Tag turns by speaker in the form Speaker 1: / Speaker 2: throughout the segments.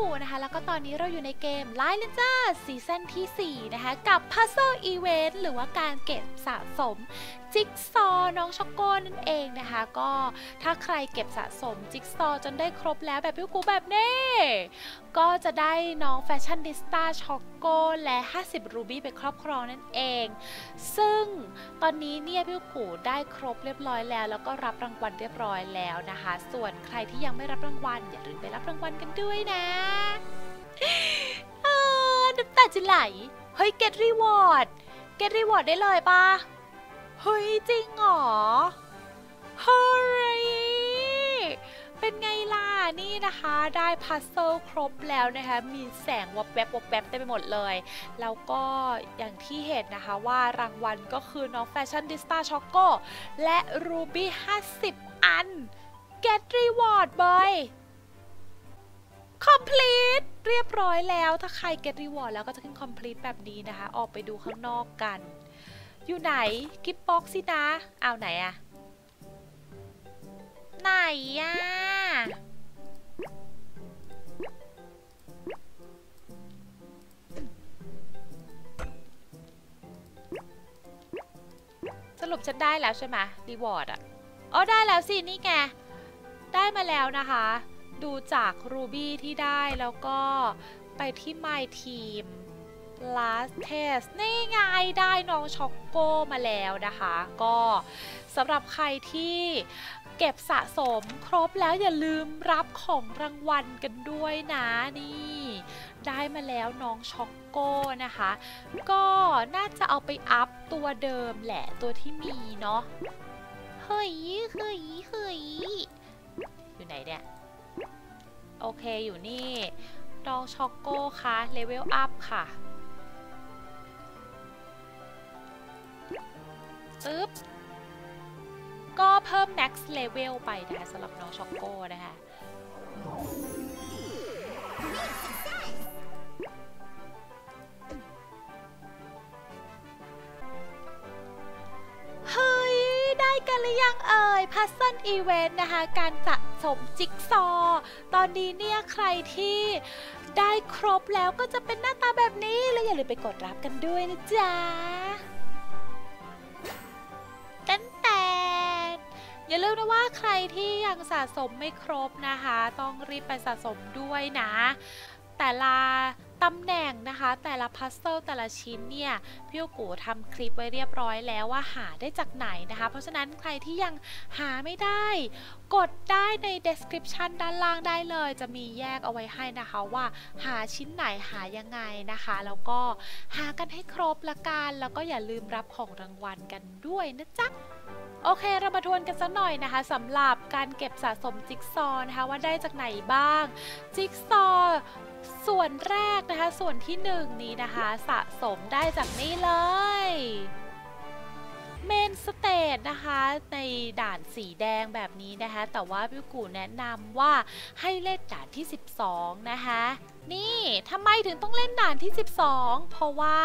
Speaker 1: กุนะคะ แล้วก็ตอนนี้เราอยู่ในเกม Line Ninja ซีซั่นที่ 4 นะคะ กับ Puzzle Event หรือว่าการเก็บสะสมจิ๊กซอว์น้องช็อกโก้นั่นเองนะคะ ก็ถ้าใครเก็บสะสมจิ๊กซอว์จนได้ครบแล้วแบบพี่กูแบบนี้ ก็จะได้น้องแฟชั่นดิสตาช็อกโกและ 50 รูบี้ไปครอบครองนั่นเอง ซึ่งตอนนี้เนี่ยพี่กูได้ครบเรียบร้อยแล้ว แล้วก็รับรางวัลเรียบร้อยแล้วนะคะ ส่วนใครที่ยังไม่รับรางวัลอย่าลืมไปรับรางวัลกันด้วยนะเออน้ำตาจะไหล เฮ้ย get reward get reward ได้เลยปะเฮ้ย จริงเหรอ เฮ้ย เป็นไงล่ะ นี่นะคะ ได้พัซเซิลครบแล้วนะคะ มีแสงวับแวบวับแวบเต็มไปหมดเลย แล้วก็อย่างที่เห็นนะคะว่ารางวัลก็คือน้องแฟชั่นดิสตาช็อกโกและรูบี้50 อัน get reward boy complete เรียบร้อยแล้ว ถ้าใคร get reward แล้วก็จะขึ้น complete แบบนี้นะคะ ออกไปดูข้างนอกกัน อยู่ไหน กิฟบ็อกสินะเอาไหนอะไหนอะสรุปฉันได้แล้วใช่ไหมรีวอร์ดอะอ๋อได้แล้วสิ นี่ไงได้มาแล้วนะคะ ดูจากรูบี้ที่ได้แล้วก็ไปที่ My Team last test นี่ไงได้น้องช็อกโกมาแล้วนะคะ ก็สำหรับใครที่เก็บสะสมครบแล้วอย่าลืมรับของรางวัลกันด้วยนะนี่ ได้มาแล้วน้องช็อกโกนะคะ ก็น่าจะเอาไปอัพตัวเดิมแหละตัวที่มีเนาะเฮ้ยเฮ้ยเฮ้ยอยู่ไหนเนี่ย โอเคอยู่นี่น้องช็อกโก้ค่ะเลเวลอัพค่ะปึ๊บ ก็เพิ่ม max level ไปนะคะสำหรับน้องช็อกโก้นะคะเฮ้ย ได้กันหรือยังเอ่ย Puzzle Event นะคะ การสะ สมจิ๊กซอ ตอนนี้เนี่ยใครที่ได้ครบแล้วก็จะเป็นหน้าตาแบบนี้แล้วอย่าลืมไปกดรับกันด้วยนะจ๊ะตันแต่อย่าลืมนะว่าใครที่ยังสะสมไม่ครบนะคะ ต้องรีบไปสะสมด้วยนะ แต่ละ ตำแหน่งนะคะแต่ละพัซเซิลแต่ละชิ้นเนี่ยพี่กูทำคลิปไว้เรียบร้อยแล้วว่าหาได้จากไหนนะคะ เพราะฉะนั้นใครที่ยังหาไม่ได้ กดได้ใน description ด้านล่างได้เลย จะมีแยกเอาไว้ให้นะคะว่าหาชิ้นไหนหายังไงนะคะ แล้วก็หากันให้ครบละกันแล้วก็อย่าลืมรับของรางวัลกันด้วยนะจ๊ะโอเค เรามาทวนกันสักหน่อยนะคะสำหรับการเก็บสะสมจิ๊กซอว์นะคะว่าได้จากไหนบ้าง จิ๊กซอ ส่วนแรกนะคะ ส่วนที่หนึ่งนี้นะคะ สะสมได้จากนี่เลย สเตทนะคะในด่านสีแดงแบบนี้นะคะแต่ว่าพี่กูแนะนำว่าให้เล่นด่านที่ 12 นะคะนี่ทำไมถึงต้องเล่นด่านที่ 12 เพราะว่า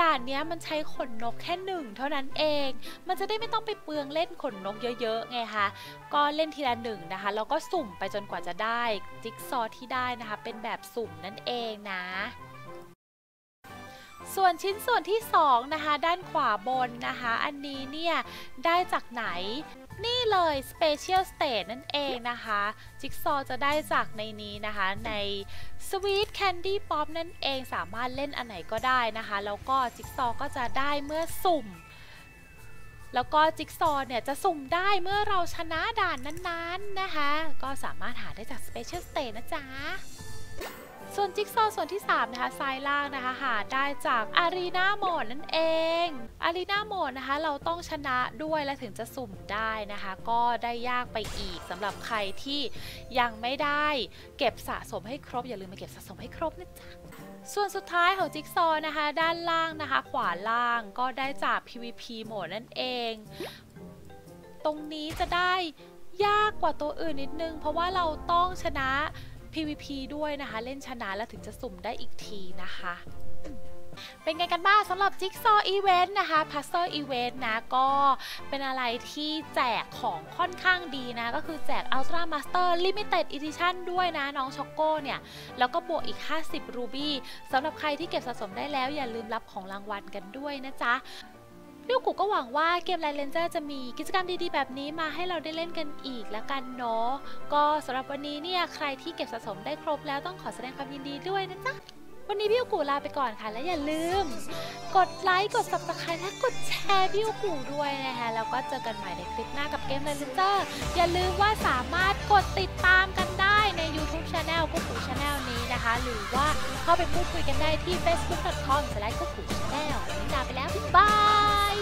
Speaker 1: ด่านเนี้ยมันใช้ขนนกแค่หนึ่งเท่านั้นเอง มันจะได้ไม่ต้องไปเปลืองเล่นขนนกเยอะๆไงคะ ก็เล่นทีละหนึ่งนะคะ แล้วก็สุ่มไปจนกว่าจะได้ จิ๊กซอว์ที่ได้นะคะ เป็นแบบสุ่มนั่นเองนะ ส่วนชิ้นส่วนที่ 2 นะคะ ด้านขวาบนนะคะ อันนี้เนี่ยได้จากไหนนี่เลย Special State นั่นเองนะคะ จิ๊กซอจะได้จากในนี้นะคะ ใน Sweet Candy Pop นั่นเองสามารถเล่นอันไหนก็ได้นะคะ แล้วก็จิ๊กซอก็จะได้เมื่อสุ่ม แล้วก็จิ๊กซอเนี่ยจะสุ่มได้เมื่อเราชนะด่านนั้นๆนะคะ ก็สามารถหาได้จาก Special State นะจ๊ะ ส่วนจิ๊กซอว์ส่วนที่ 3 นะคะซ้ายล่างนะคะหาได้จากอารีนาโหมดนั่นเองอารีนาโหมดนะคะเราต้องชนะด้วยและถึงจะสุ่มได้นะคะ ก็ได้ยากไปอีกสำหรับใครที่ยังไม่ได้เก็บสะสมให้ครบ อย่าลืมมาเก็บสะสมให้ครบนะจ๊ะส่วนสุดท้ายของจิ๊กซอว์นะคะ ด้านล่างนะคะ ขวาล่างก็ได้จาก PVP โหมดนั่นเอง ตรงนี้จะได้ยากกว่าตัวอื่นนิดนึง เพราะว่าเราต้องชนะ PVP ด้วยนะคะ เล่นชนะแล้วถึงจะสุ่มได้อีกทีนะคะเป็นไงกันบ้างสำหรับ Jigsaw Event นะคะ Puzzle Event นะก็เป็นอะไรที่แจกของค่อนข้างดีนะ ก็คือแจก Ultra Master Limited Edition ด้วยนะ น้องช็อกโก้เนี่ย แล้วก็บวกอีก 50 รูบี้สำหรับใครที่เก็บสะสมได้แล้วอย่าลืมรับของรางวัลกันด้วยนะจ๊ะ พี่กูก็หวังว่าเกมไลเลนเจอร์จะมีกิจกรรมดีๆ แบบนี้มาให้เราได้เล่นกันอีกแล้วกันเนาะ ก็สำหรับวันนี้เนี่ยใครที่เก็บสะสมได้ครบแล้วต้องขอแสดงความยินดีด้วยนะจ๊ะวันนี้พี่กูลาไปก่อนค่ะ และอย่าลืม กดไลค์ กด subscribe และกดแชร์พี่กูด้วยนะคะแล้วก็เจอกันใหม่ในคลิปหน้ากับเกมไลเลนเจอร์อย่าลืมว่าสามารถกดติดตามกันได้ใน YouTube Channel กุ๊กกู Channel นี้นะคะ หรือว่าเข้าไปพูดคุยกันได้ที่ facebook.com/gukkchannel วันนี้ลาไปแล้วบ๊ายบาย